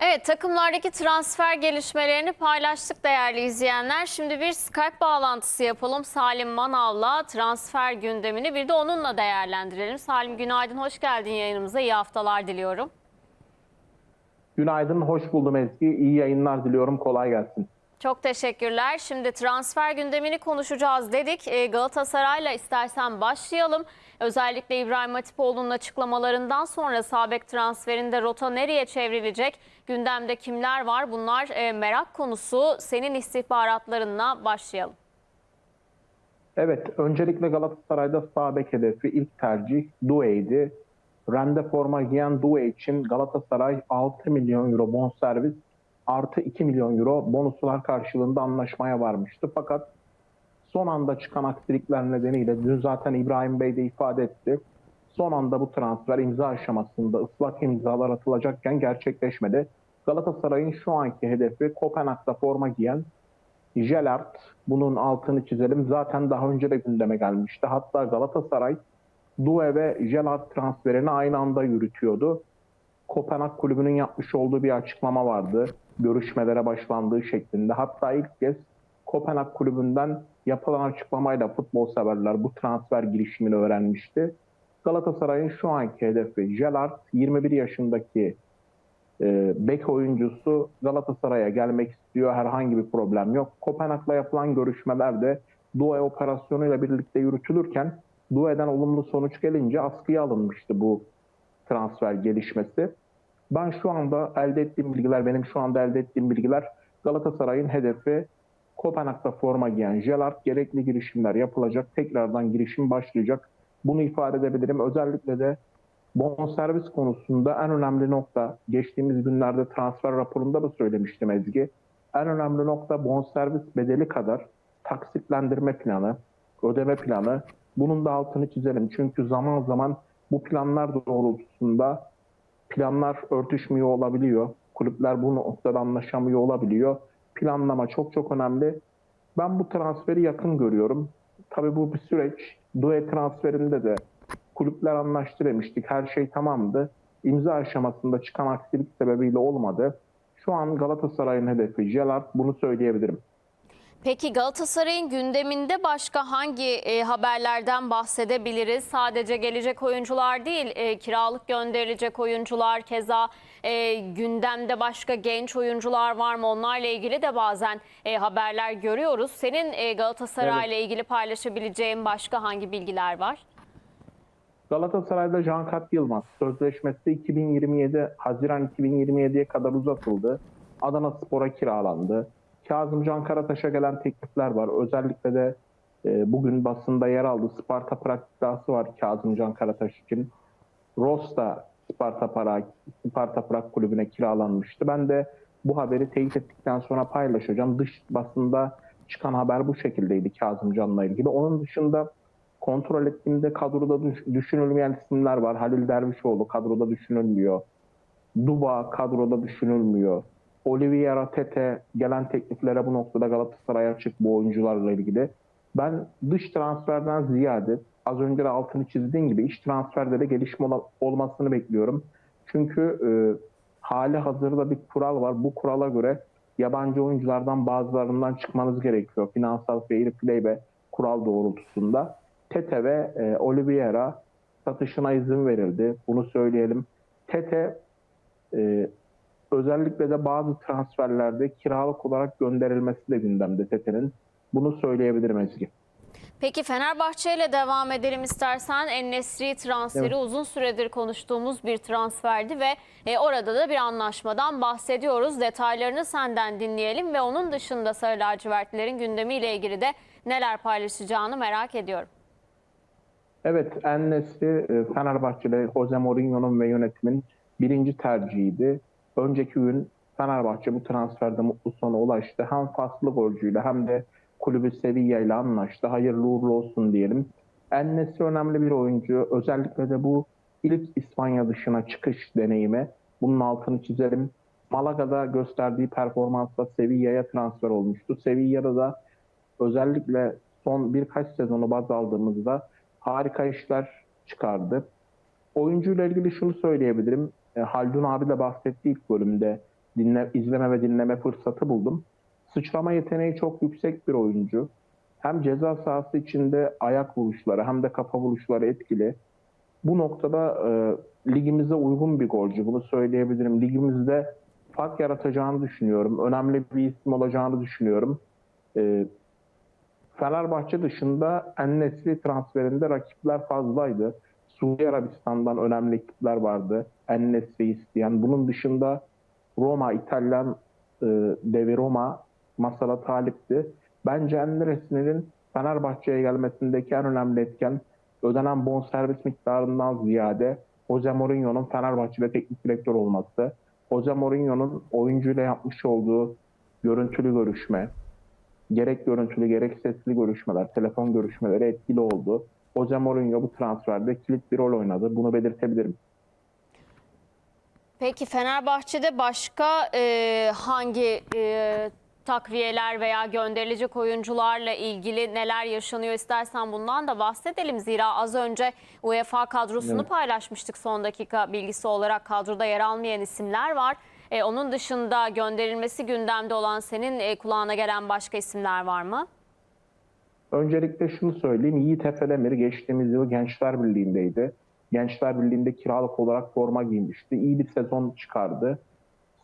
Evet takımlardaki transfer gelişmelerini paylaştık değerli izleyenler. Şimdi bir Skype bağlantısı yapalım Salim Manav'la transfer gündemini bir de onunla değerlendirelim. Salim günaydın hoş geldin yayınımıza iyi haftalar diliyorum. Günaydın, hoş buldum Ezgi. İyi yayınlar diliyorum, kolay gelsin. Çok teşekkürler. Şimdi transfer gündemini konuşacağız dedik. Ee, Galatasaray'la istersen başlayalım. Özellikle İbrahim Hatipoğlu'nun açıklamalarından sonra Sabek transferinde rota nereye çevrilecek? Gündemde kimler var? Bunlar e, merak konusu. Senin istihbaratlarınla başlayalım. Evet, öncelikle Galatasaray'da sağ bek hedefi ilk tercih Doue'ydi. Rende forma giyen Due için Galatasaray 6 milyon euro bonservis artı 2 milyon euro bonuslar karşılığında anlaşmaya varmıştı. Fakat son anda çıkan aksilikler nedeniyle dün zaten İbrahim Bey de ifade etti. Son anda bu transfer imza aşamasında ıslak imzalar atılacakken gerçekleşmedi. Galatasaray'ın şu anki hedefi Kopenhag'da forma giyen Jelert. Bunun altını çizelim. Zaten daha önce de gündeme gelmişti. Hatta Galatasaray Due ve Jelert transferini aynı anda yürütüyordu. Kopenhag kulübünün yapmış olduğu bir açıklama vardı. Görüşmelere başlandığı şeklinde. Hatta ilk kez Kopenhag kulübünden yapılan açıklamayla futbol severler bu transfer girişimini öğrenmişti. Galatasaray'ın şu anki hedefi Jelart 21 yaşındaki e, bek oyuncusu Galatasaray'a gelmek istiyor. Herhangi bir problem yok. Kopenhag'la yapılan görüşmelerde Due operasyonuyla birlikte yürütülürken Due'den olumlu sonuç gelince askıya alınmıştı bu transfer gelişmesi. Ben şu anda elde ettiğim bilgiler, benim şu anda elde ettiğim bilgiler Galatasaray'ın hedefi Kopenhag'da forma giyen Jelard gerekli girişimler yapılacak. Tekrardan girişim başlayacak. Bunu ifade edebilirim. Özellikle de bonservis konusunda en önemli nokta geçtiğimiz günlerde transfer raporunda da söylemiştim Ezgi. En önemli nokta bonservis bedeli kadar taksitlendirme planı, ödeme planı. Bunun da altını çizelim. Çünkü zaman zaman bu planlar doğrultusunda planlar örtüşmüyor olabiliyor. Kulüpler bu noktada anlaşamıyor olabiliyor. Planlama çok çok önemli. Ben bu transferi yakın görüyorum. Tabii bu bir süreç. Due transferinde de kulüpler anlaştı demiştik. Her şey tamamdı. İmza aşamasında çıkan aksilik sebebiyle olmadı. Şu an Galatasaray'ın hedefi Jelard. Bunu söyleyebilirim. Peki Galatasaray'ın gündeminde başka hangi e, haberlerden bahsedebiliriz? Sadece gelecek oyuncular değil, e, kiralık gönderilecek oyuncular, keza e, gündemde başka genç oyuncular var mı? Onlarla ilgili de bazen e, haberler görüyoruz. Senin e, Galatasaray'la ilgili paylaşabileceğin başka hangi bilgiler var? Galatasaray'da Cankat Yılmaz sözleşmesi 2027 Haziran 2027'ye kadar uzatıldı. Adana Spor'a kiralandı. Kazımcan Karataş'a gelen teklifler var. Özellikle de e, bugün basında yer aldı. Sparta Prag iddiası var Kazımcan Karataş için. Ross da Sparta Prag, Sparta Prag kulübüne kiralanmıştı. Ben de bu haberi teyit ettikten sonra paylaşacağım. Dış basında çıkan haber bu şekildeydi Kazımcan'la ilgili. Onun dışında kontrol ettiğimde kadroda düş- düşünülmeyen isimler var. Halil Dervişoğlu kadroda düşünülmüyor. Duba kadroda düşünülmüyor. Oliviera Tete gelen tekliflere bu noktada Galatasaray açık bu oyuncularla ilgili. Ben dış transferden ziyade az önce de altını çizdiğin gibi iç transferde de gelişme ola- olmasını bekliyorum. Çünkü e, hali hazırda bir kural var. Bu kurala göre yabancı oyunculardan bazılarından çıkmanız gerekiyor. Finansal fair play ve kural doğrultusunda. Tete ve e, Oliveira satışına izin verildi. Bunu söyleyelim. Tete e, özellikle de bazı transferlerde kiralık olarak gönderilmesi de gündemde Tete'nin. Bunu söyleyebilirim Ezgi. Peki Fenerbahçe ile devam edelim istersen. En-Nesyri transferi Evet. uzun süredir konuştuğumuz bir transferdi ve e, orada da bir anlaşmadan bahsediyoruz. Detaylarını senden dinleyelim ve onun dışında Sarı Lacivertlilerin gündemiyle ilgili de neler paylaşacağını merak ediyorum. Evet, En-Nesyri e, Fenerbahçe'de Jose Mourinho'nun ve yönetimin birinci tercihiydi. Önceki gün Fenerbahçe bu transferde mutlu sona ulaştı. Hem faslı golcüyle hem de kulübü Sevilla ile anlaştı. Hayırlı uğurlu olsun diyelim. En-Nesyri önemli bir oyuncu. Özellikle de bu ilk İspanya dışına çıkış deneyimi. Bunun altını çizelim. Malaga'da gösterdiği performansla Sevilla'ya transfer olmuştu. Sevilla'da da özellikle son birkaç sezonu baz aldığımızda harika işler çıkardı. Oyuncuyla ilgili şunu söyleyebilirim. E, Haldun abi de bahsetti ilk bölümde. dinle, izleme ve dinleme fırsatı buldum. Sıçrama yeteneği çok yüksek bir oyuncu. Hem ceza sahası içinde ayak vuruşları hem de kafa vuruşları etkili. Bu noktada e, ligimize uygun bir golcü. Bunu söyleyebilirim. Ligimizde fark yaratacağını düşünüyorum. Önemli bir isim olacağını düşünüyorum. E, Fenerbahçe dışında Ennesri transferinde rakipler fazlaydı. Suudi Arabistan'dan önemli ekipler vardı. Ennesri isteyen. Bunun dışında Roma, İtalyan e, devi Roma masala talipti. Bence Ennesri'nin Fenerbahçe'ye gelmesindeki en önemli etken ödenen bonservis miktarından ziyade Jose Mourinho'nun Fenerbahçe'de teknik direktör olması. Jose Mourinho'nun oyuncuyla yapmış olduğu görüntülü görüşme, gerek görüntülü gerek sesli görüşmeler, telefon görüşmeleri etkili oldu. Jose Mourinho bu transferde kilit bir rol oynadı. Bunu belirtebilirim. Peki Fenerbahçe'de başka e, hangi e, takviyeler veya gönderilecek oyuncularla ilgili neler yaşanıyor istersen bundan da bahsedelim. Zira az önce UEFA kadrosunu Evet. paylaşmıştık son dakika bilgisi olarak kadroda yer almayan isimler var. E, onun dışında gönderilmesi gündemde olan senin e, kulağına gelen başka isimler var mı? Öncelikle şunu söyleyeyim. Yiğit Efedemir geçtiğimiz yıl Gençler Birliği'ndeydi. Gençler Birliği'nde kiralık olarak forma giymişti. İyi bir sezon çıkardı.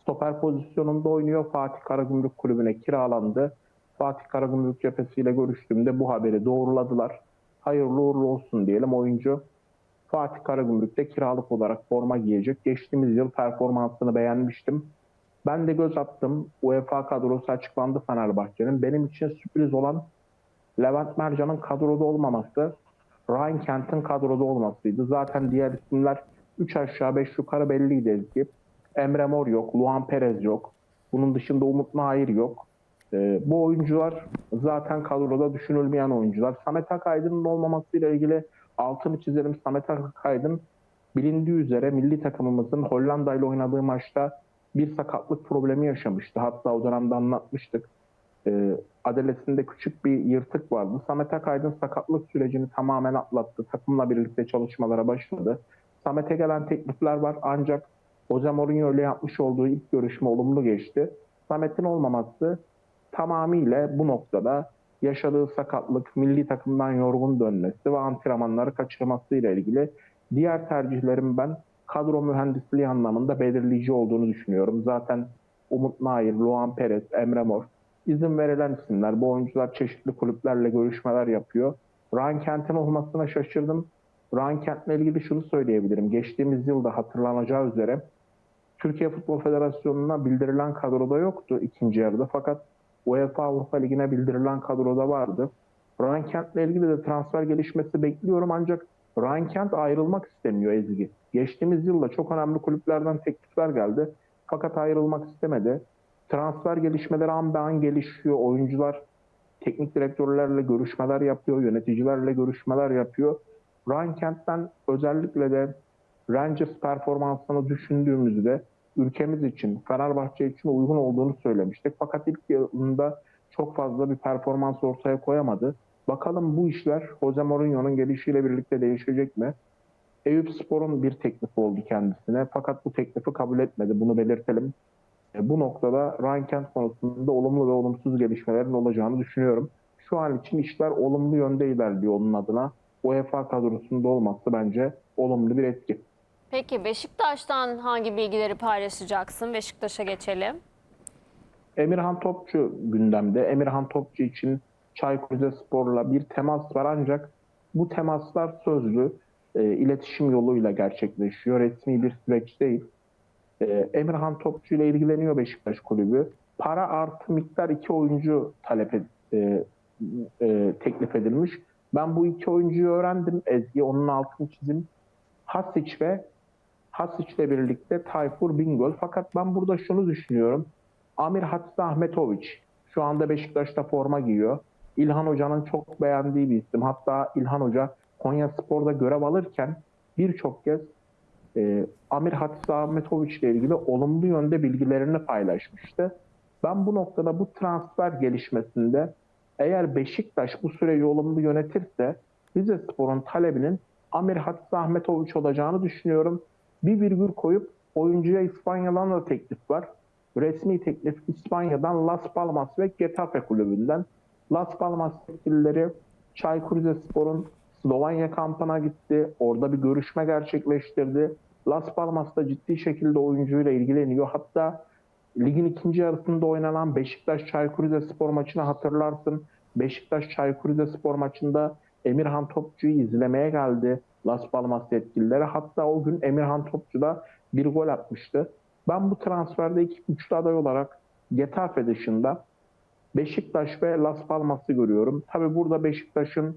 Stoper pozisyonunda oynuyor. Fatih Karagümrük Kulübü'ne kiralandı. Fatih Karagümrük cephesiyle görüştüğümde bu haberi doğruladılar. Hayırlı uğurlu olsun diyelim oyuncu. Fatih Karagümrük'te kiralık olarak forma giyecek. Geçtiğimiz yıl performansını beğenmiştim. Ben de göz attım. UEFA kadrosu açıklandı Fenerbahçe'nin. Benim için sürpriz olan Levent Mercan'ın kadroda olmaması, Ryan Kent'in kadroda olmasıydı. Zaten diğer isimler 3 aşağı 5 yukarı belliydi Ezgi. Emre Mor yok, Luan Perez yok. Bunun dışında Umut Nahir yok. Ee, bu oyuncular zaten kadroda düşünülmeyen oyuncular. Samet Akaydın'ın olmamasıyla ilgili altını çizelim. Samet Akaydın bilindiği üzere milli takımımızın Hollanda ile oynadığı maçta bir sakatlık problemi yaşamıştı. Hatta o dönemde anlatmıştık. Ee, adalesinde küçük bir yırtık vardı. Samet Akaydın sakatlık sürecini tamamen atlattı. Takımla birlikte çalışmalara başladı. Samet'e gelen teklifler var ancak Jose Mourinho ile yapmış olduğu ilk görüşme olumlu geçti. Samet'in olmaması tamamıyla bu noktada yaşadığı sakatlık, milli takımdan yorgun dönmesi ve antrenmanları kaçırmasıyla ilgili diğer tercihlerim ben kadro mühendisliği anlamında belirleyici olduğunu düşünüyorum. Zaten Umut Nair, Luan Perez, Emre Mor izin verilen isimler. Bu oyuncular çeşitli kulüplerle görüşmeler yapıyor. Ryan Kent'in olmasına şaşırdım. Ryan Kent'le ilgili şunu söyleyebilirim. Geçtiğimiz yılda hatırlanacağı üzere Türkiye Futbol Federasyonu'na bildirilen kadroda yoktu ikinci yarıda. Fakat UEFA Avrupa Ligi'ne bildirilen kadroda vardı. Ryan Kent'le ilgili de transfer gelişmesi bekliyorum ancak Ryan Kent ayrılmak istemiyor Ezgi. Geçtiğimiz yılda çok önemli kulüplerden teklifler geldi. Fakat ayrılmak istemedi. Transfer gelişmeleri an be an gelişiyor. Oyuncular teknik direktörlerle görüşmeler yapıyor, yöneticilerle görüşmeler yapıyor. Ryan Kent'ten özellikle de Rangers performansını düşündüğümüzde ülkemiz için, Fenerbahçe için uygun olduğunu söylemiştik. Fakat ilk yılında çok fazla bir performans ortaya koyamadı. Bakalım bu işler Jose Mourinho'nun gelişiyle birlikte değişecek mi? Eyüp Spor'un bir teklifi oldu kendisine. Fakat bu teklifi kabul etmedi. Bunu belirtelim. E, bu noktada Ryan Kent konusunda olumlu ve olumsuz gelişmelerin olacağını düşünüyorum. Şu an için işler olumlu yönde ilerliyor onun adına. UEFA kadrosunda olması bence olumlu bir etki. Peki Beşiktaş'tan hangi bilgileri paylaşacaksın? Beşiktaş'a geçelim. Emirhan Topçu gündemde. Emirhan Topçu için Çaykur Rizespor'la bir temas var ancak bu temaslar sözlü e, iletişim yoluyla gerçekleşiyor. Resmi bir süreç değil. E, Emirhan Topçu ile ilgileniyor Beşiktaş Kulübü. Para artı miktar iki oyuncu talep e, e, teklif edilmiş. Ben bu iki oyuncuyu öğrendim. Ezgi onun altını çizim. Hasic ve Hasic ile birlikte Tayfur Bingöl. Fakat ben burada şunu düşünüyorum. Amir Hatsi Ahmetoviç şu anda Beşiktaş'ta forma giyiyor. İlhan Hoca'nın çok beğendiği bir isim. Hatta İlhan Hoca Konya Spor'da görev alırken birçok kez e, Amir Hatsi Ahmetoviç ile ilgili olumlu yönde bilgilerini paylaşmıştı. Ben bu noktada bu transfer gelişmesinde eğer Beşiktaş bu süreci olumlu yönetirse Rize Spor'un talebinin Amir Hatsi Ahmetoviç olacağını düşünüyorum. Bir virgül koyup oyuncuya İspanya'dan da teklif var. resmi teklif İspanya'dan Las Palmas ve Getafe kulübünden. Las Palmas yetkilileri Çaykur Rizespor'un Slovenya kampına gitti. Orada bir görüşme gerçekleştirdi. Las Palmas'ta ciddi şekilde oyuncuyla ilgileniyor. Hatta ligin ikinci yarısında oynanan Beşiktaş Çaykur Rizespor maçını hatırlarsın. Beşiktaş Çaykur Rizespor maçında Emirhan Topçu'yu izlemeye geldi Las Palmas yetkilileri. Hatta o gün Emirhan Topçu da bir gol atmıştı. Ben bu transferde iki güçlü aday olarak Getafe dışında Beşiktaş ve Las Palmas'ı görüyorum. Tabi burada Beşiktaş'ın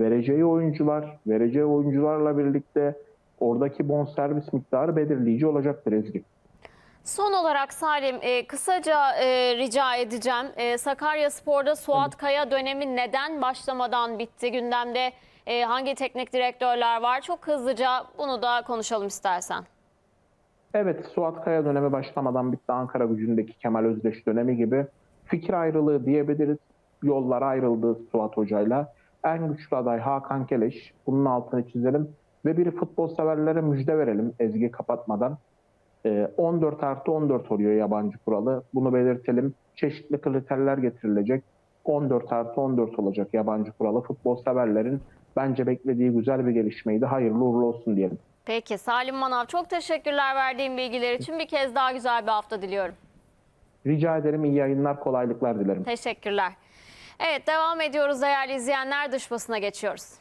vereceği oyuncular, vereceği oyuncularla birlikte oradaki bonservis miktarı belirleyici olacaktır Ezgi. Son olarak Salim e, kısaca e, rica edeceğim. E, Sakarya Spor'da Suat Kaya dönemi neden başlamadan bitti? Gündemde e, hangi teknik direktörler var? Çok hızlıca bunu da konuşalım istersen. Evet, Suat Kaya dönemi başlamadan bitti. Ankara gücündeki Kemal Özdeş dönemi gibi fikir ayrılığı diyebiliriz. Yollar ayrıldı Suat Hoca'yla. En güçlü aday Hakan Keleş. Bunun altını çizelim. Ve bir futbol severlere müjde verelim Ezgi kapatmadan. Ee, 14 artı 14 oluyor yabancı kuralı. Bunu belirtelim. Çeşitli kriterler getirilecek. 14 artı 14 olacak yabancı kuralı. Futbol severlerin bence beklediği güzel bir gelişmeydi. Hayırlı uğurlu olsun diyelim. Peki Salim Manav çok teşekkürler verdiğin bilgiler için. Bir kez daha güzel bir hafta diliyorum. Rica ederim iyi yayınlar, kolaylıklar dilerim. Teşekkürler. Evet devam ediyoruz değerli izleyenler. Dış basına geçiyoruz.